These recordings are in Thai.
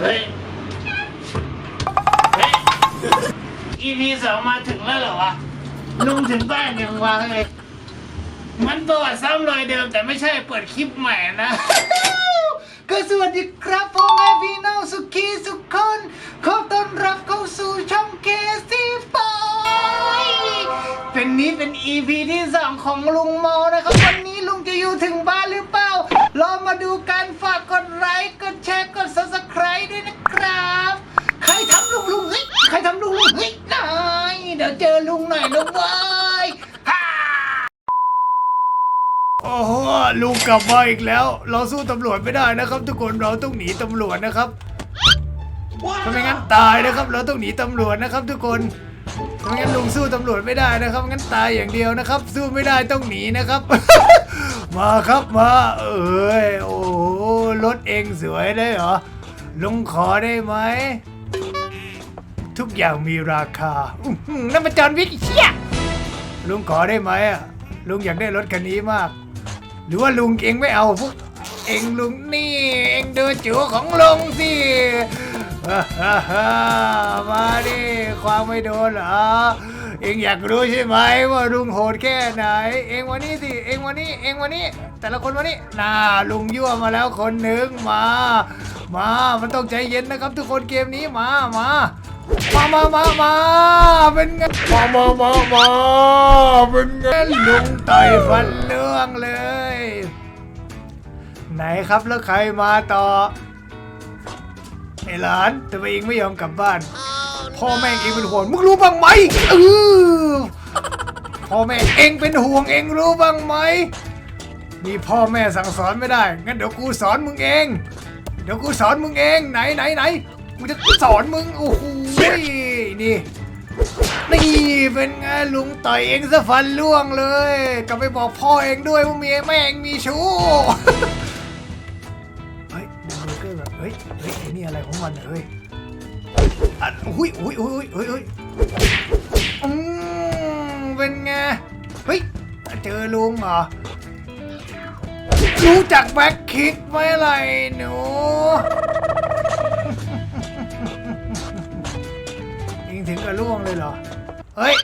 เฮ้ยเฮ้ย EP สองมาถึงแล้วเหรอวะลุงถึงบ้านยังวะเฮ้ยมันประวัติซ้ำรอยเดิมแต่ไม่ใช่เปิดคลิปใหม่นะ ก็สวัสดีครับพ่อแม่พี่น้องสุขีสุขคนขอต้อนรับเข้าสู่ช่องเคซีฟอยเป็นนี้เป็น EP ที่สองของลุงโมนะครับ วันนี้ลุงจะอยู่ถึงบ้านหรือเปล่า เจอลุงหน่อยนะเว้ยฮ่าโอ้โหลุงกลับมาอีกแล้ว เราสู้ตำรวจไม่ได้นะครับ ทุกคนเราต้องหนีตำรวจนะครับถ้าไม่งั้นตายนะครับ เราต้องหนีตำรวจนะครับ ทุกคนถ้าไม่งั้นลุงสู้ตำรวจไม่ได้นะครับงั้นตายอย่างเดียวนะครับ สู้ไม่ได้ต้องหนีนะครับ มาครับมาเอ้ยโอ้โหรถเองสวยได้เหรอลุงขอได้ไหม ทุกอย่างมีราคาอื้อหือนั่นมันจอห์นวิกเชี่ยลุงขอได้ไหมอะลุงอยากได้รถคันนี้มาก หรือว่าลุงเองไม่เอาพวกเองลุงนี่ เองดูจูของลุงสิมาดิความไม่โดนเหรอเองอยากรู้ใช่ไหมว่าลุงโหดแค่ไหน เองวันนี้สิเองวันนี้ เองวันนี้ แต่ละคนวันนี้น่าลุงยั่วมาแล้วคนหนึ่งมา มามันต้องใจเย็นนะครับ ทุกคนเกมนี้มามา มามามามาเป็นไงมามามามาเป็นไงลุงต่อยฟันเรื่องเลย ไหนครับแล้วใครมาต่อไอ้หลานแต่ว่าเองไม่ยอมกลับบ้าน พ่อแม่เองเป็นห่วงมึงรู้บ้างไหมเออพ่อแม่เองเป็นห่วงเองรู้บ้างไหมมีพ่อแม่สั่งสอนไม่ได้ งั้นเดี๋ยวกูสอนมึงเอง เดี๋ยวกูสอนมึงเองไหนไหนไหนกูจะสอนมึงโอ้โห ยนี่ นี่เป็นไงลุงต่อยเองซะฟันล่วงเลยกลับไปบอกพ่อเองด้วยว่าเมียแม่งมีชู้ เฮ้ยเบอร์เกอร์แบบเฮ้ยเฮ้ยไอ้นี่อะไรของมันเนี่ยเฮ้ยอะอุ้ยอุ้ยอุ้ยอุ้ยอุ้ยอืมเป็นไง เฮ้ย เจอลุงเหรอ รู้จักแบ็คคิกไหมไรหนู กับล่วงเลยเหรอ เฮ้ย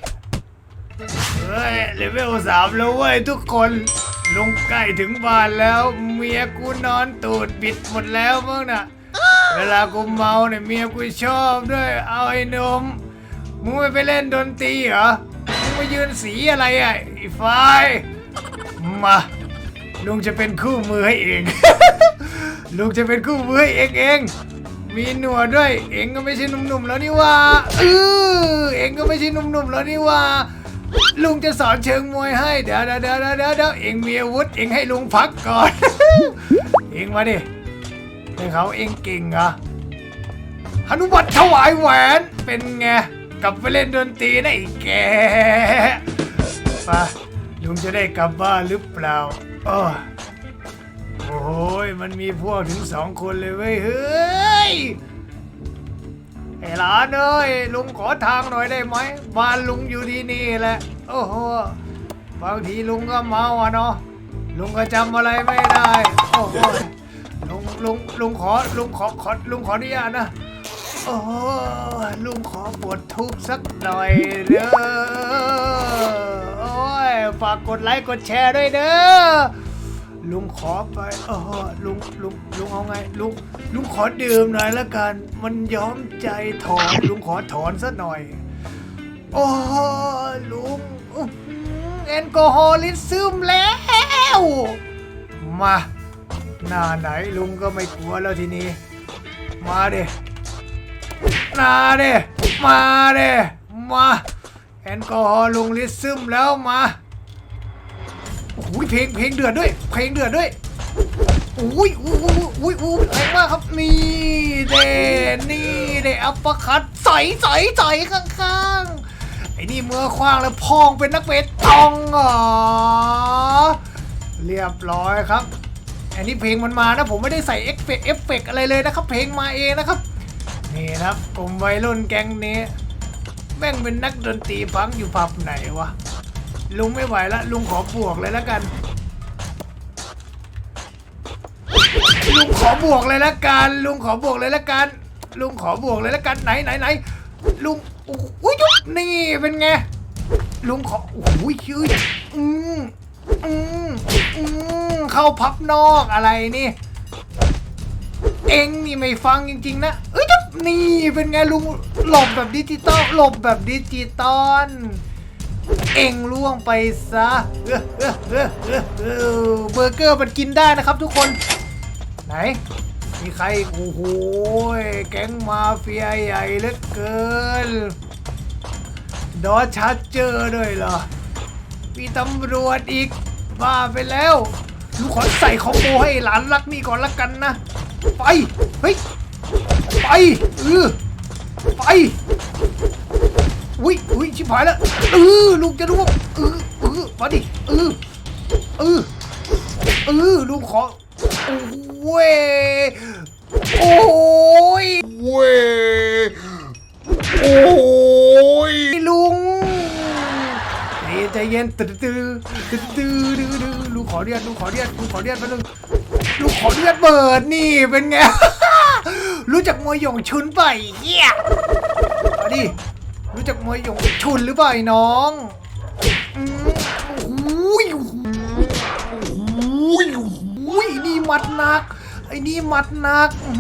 เฮ้ยเลเวลสามแล้วเว้ยทุกคนลงใกล้ถึงบ้านแล้ว เมียกูนอนตูดบิดหมดแล้วมั้งน่ะ เวลากูเมาเนี่ยเมียกูชอบด้วย เอาไอ้นมมึงไม่ไปเล่นดนตรีเหรอ มึงมายืนสีอะไรอะไอ้ไฟมาลุงจะเป็นคู่มือให้เอง ลุงจะเป็นคู่มือให้เองเอง มีหนวดด้วย เองก็ไม่ใช่หนุ่มๆแล้วนี่ว่าเออเองก็ไม่ใช่หนุ่มๆแล้วนี่ว่า ลุงจะสอนเชิงมวยให้ เดี๋ยวเดี๋ยวเดี๋ยวเดี๋ยวเดี๋ยวเองมีอาวุธ เองให้ลุงพักก่อน เองมาดิให้เขาเองเก่งเหรอหนุวัตถวายแหวน เป็นไง กลับไปเล่นดนตรีนะไอ้แกไปลุงจะได้กลับบ้านหรือเปล่าอ้อโอ้ยมันมีพวกถึงสองคนเลยเว้ยเฮ้ย ไอ้หลานเอ้ยลุงขอทางหน่อยได้ไหมบ้านลุงอยู่ที่นี่แหละ โอ้โหบางทีลุงก็เมาอะเนาะลุงก็จำอะไรไม่ได้ โอ้โหลุงลุงลุงขอลุงขอขอลุงขออนุญาตนะโอ้ลุงขอบททุบสักหน่อยเด้อโอ้ยฝากกดไลค์กดแชร์ด้วยเด้อ ขอไปเออลุงลุงลุงเอาไงลุงลุงขอดื่มหน่อยละกัน มันย้อมใจถอนลุงขอถอนซะหน่อยโอ้ลุงแอลกอฮอลิซึมแล้ว มา หน้าไหนลุงก็ไม่กลัวแล้วทีนี้ มาเด้มาเด้มาเด้มา แอลกอฮอล์ลุงลิซึมแล้วมา อ้โหเพลงเพลงเดือดด้วย เพลงเดือดด้วยอุ้ยอุ้ยอุ้ยอุ้ยแรงมากครับนี่เดนี่เดอัปเปอร์คัตใส่ใส่ใส่ข้างๆไอ้นี่เมื่อคว้างแล้วพองเป็นนักเบสตองเหรอเรียบร้อยครับอันนี้เพลงมันมานะผมไม่ได้ใส่เอฟเฟกเอฟเฟกอะไรเลยนะครับ เพลงมาเองนะครับนี่ครับกลุ่มวัยรุ่นแก๊งนี้แม่งเป็นนักดนตรีพังอยู่ผับไหนวะ ลุงไม่ไหวละลุงขอบวกเลยแล้วกัน ลุงขอบวกเลยละกัน ลุงขอบวกเลยละกัน ลุงขอบวกเลยแล้วกันไหนไหนไหนลุงโอ้ยนี่เป็นไงลุงขอโอ้ยชื่ออืมอืมอืมเข้าพับนอกอะไรนี่ เองนี่ไม่ฟังจริงๆนะเอ้ยจุ๊บนี่เป็นไงลุงหลบแบบดิจิตอลหลบแบบดิจิตอล เองล่วงไปซะเออเออเออเออเบอร์เกอร์มันกินได้นะครับทุกคน ไหน มีใครโอ้โหแก๊งมาเฟียใหญ่เหลือเกิน ดอชัดเจอด้วยเหรอ มีตำรวจอีกบ้าไปแล้วลูกขอใส่คอมโบให้หลานรักนี่ก่อนละกันนะ ไป เฮ้ย ไปเออไป อุ้ยอุ้ยชิบหายแล้วเออลูกจะรู้ว่าเออเออมาดิเออเออเออลูกขอโอ้ยโอ้ยเว้ยโอ้ยลุงนี่ใจเย็นตื้อตื้อตื้อตื้อตื้อตื้อลูกขอเรียกลูกขอเรียกลูกขอเรียกมาหนึ่งลูกขอเรียกเบิดนี่เป็นไงรู้จักมวยหยงชุนไอ้เฮียมาดิ รู้จักมวยหยงชุนหรือเปล่าไอ้น้องอืมโอ้ยอุ้ยอุ้ยนี่มัดหนัก ไอ้นี่มัดหนักอื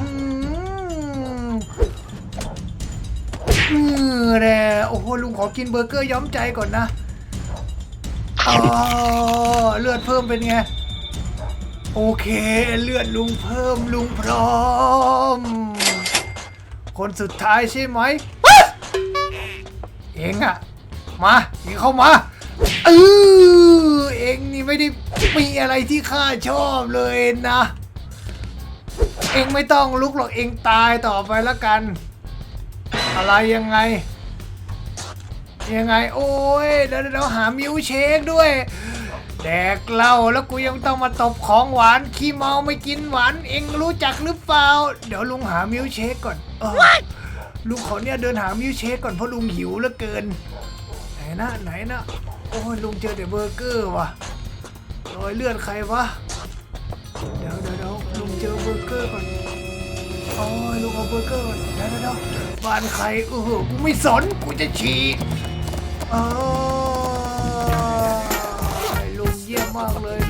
มเออแน่โอ้โหลุงขอกินเบอร์เกอร์ย้อมใจก่อนนะอ๋อเลือดเพิ่มเป็นไง โอเค เลือดลุงเพิ่มลุงพร้อม คนสุดท้ายใช่ไหม เองอะมาเองเข้ามาเออเองนี่ไม่ได้มีอะไรที่ข้าชอบเลยนะ เองไม่ต้องลุกหรอกเองตายต่อไปแล้วกัน อะไรยังไง ยังไง โอ้ยเดี๋ยวเดี๋ยวหามิวเชคด้วยแดกเหล้าแล้วกูยังต้องมาตบของหวานขี้เมาไม่กินหวานเองรู้จักหรือเปล่า เดี๋ยวลุงหามิวเชคก่อนเออ ลุงขอเนี่ยเดินหามิวเชคก่อนเพราะลุงหิวเหลือเกิน ไหนนะไหนนะโอ้ยลุงเจอแต่เบอร์เกอร์ว่ะรอยเลือดใครวะเดี๋ยวเดี๋ยวเดี๋ยวลุงเจอเบอร์เกอร์ก่อนโอ้ยลุงเอาเบอร์เกอร์ก่อนเดี๋ยวเดี๋ยวบ้านใครเออกูไม่สนกูจะฉีกเออลุงเยี่ยมมากเลย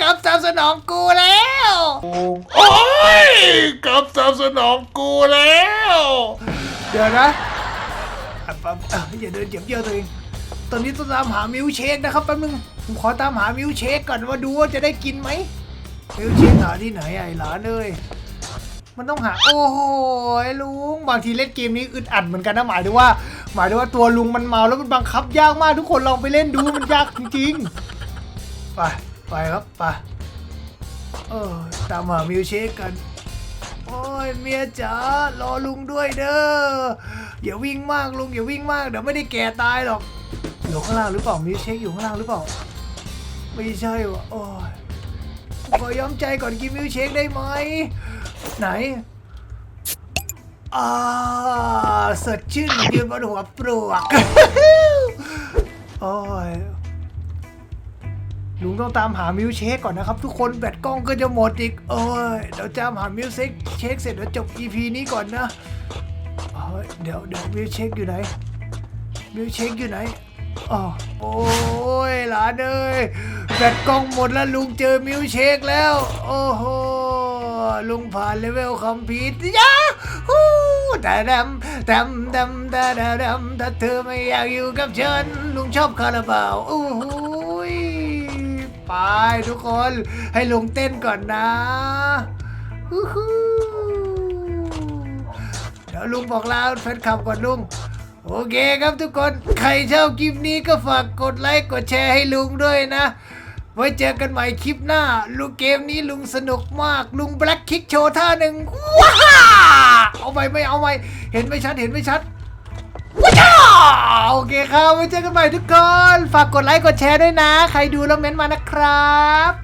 กลับตามสนองกูแล้ว โอ้ยกลับตามสนองกูแล้ว เดี๋ยวนะอะปั๊บอะอย่าเดินเหยียบเยี่ยวตัวเอง ตอนนี้ต้องตามหามิลค์เชคนะครับแป๊บนึง ผมขอตามหามิลค์เชคก่อนว่าดูว่าจะได้กินไหมมิลค์เชคหาที่ไหนไอ้หลานเอ้ย มันต้องหา โอ้โหลุง บางทีเล่นเกมนี้อึดอัดเหมือนกันนะหมายถึงว่า หมายถึงว่าตัวลุงมันเมาแล้วมันบังคับยากมากทุกคนลองไปเล่นดูมันยากจริงๆ ไป ไปครับไปเออตามหามิลค์เชคกัน โอ้ยเมียจ๋ารอลุงด้วยเด้ออย่าวิ่งมากลุงอย่าวิ่งมากเดี๋ยวไม่ได้แก่ตายหรอกอยู่ข้างล่างหรือเปล่ามิวเชคอยู่ข้างล่างหรือเปล่า ไม่ใช่วะโอ้ยขอย้อมใจก่อนกินมิวเชคได้ไหมไหนอ่าสดชื่นยืนบนหัวปลวกโอ้ย ลุงต้องตามหามิวเชคก่อนนะครับ ทุกคนแบตกล้องก็จะหมดอีกโอ้ยเดี๋ยวตามหามิวเชคเช็คเสร็จเดี๋ยวจบ EP นี้ก่อนนะเอ้ยเดี๋ยวเดี๋ยวมิวเชคอยู่ไหนมิวเชคอยู่ไหนอ๋อโอ้ยหลานเอ้ยแบตกล้องหมดแล้วลุงเจอมิวเชคแล้ว โอ้โหลุงผ่านเลเวลคอมพิวต์ยาฮู้แต่ดำดำดำแต่ดำถ้าเธอไม่อยากอยู่กับฉันลุงชอบคาราบาวโอ้โห ไปทุกคนให้ลุงเต้นก่อนนะฮู้ฮู้เดี๋ยวลุงบอกลาแฟนคลับก่อนลุง โอเคครับทุกคน ใครชอบคลิปนี้ก็ฝากกดไลค์กดแชร์ให้ลุงด้วยนะ ไว้เจอกันใหม่คลิปหน้าลุงเกมนี้ลุงสนุกมาก ลุงแบล็คคิกโชว์ท่าหนึ่งว้าเอาไปไม่เอาไปเห็นไม่ชัดเห็นไม่ชัด โอเคครับไว้เจอกันใหม่ทุกคน ฝากกดไลค์กดแชร์ด้วยนะ ใครดูแล้วเม้นต์มานะครับ